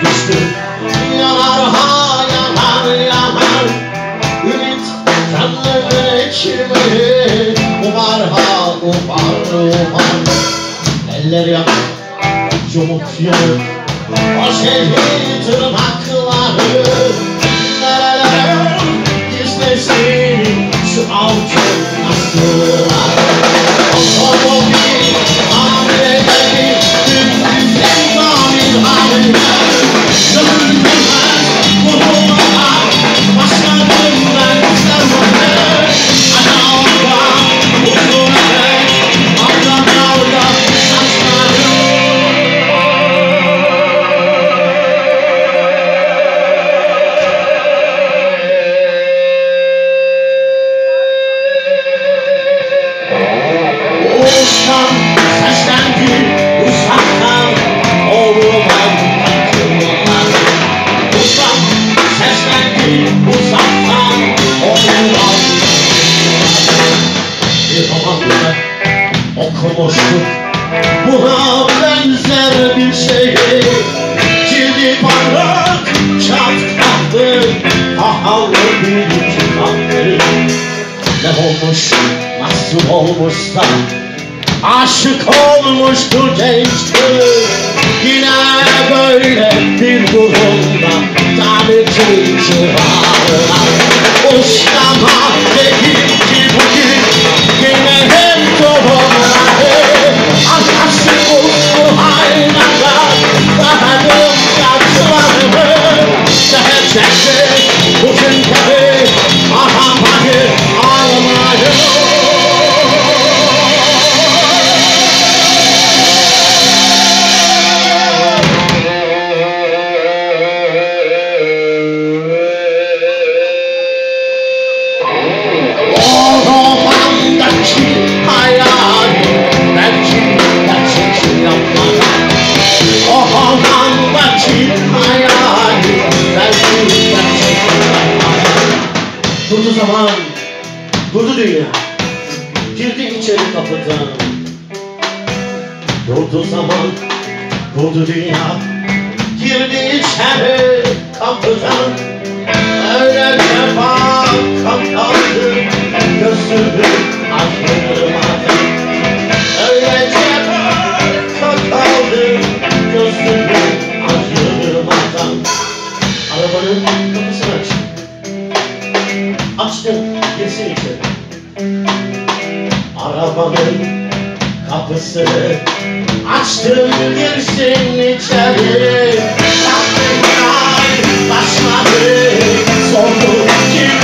düştüm Yanar ha yanar yanar. Ümit canlı içimi Umar ha umar umar Eller yak Yumuk yumuk O şehir tırnakları okumuştuk Buna benzer bir şeyi Cildi parlak çatkatlı Pahalı bir kitaptı ne olmuş, nasıl olmuşsa Aşık olmuştu genç kız. Yine böyle bir durumda Tabii civarına zaman, durdu dünya. Girdi içeri kapıdan. Durdu zaman, durdu dünya. Girdi içeri kapıdan. Öylece bakıp kaldı. Gözümü açtırmadan Öylece bakıp kaldı. Gözümü açtırmadan Arabanın kapısı Açtım girsin içeri. Şartlar başladı Sonlu kim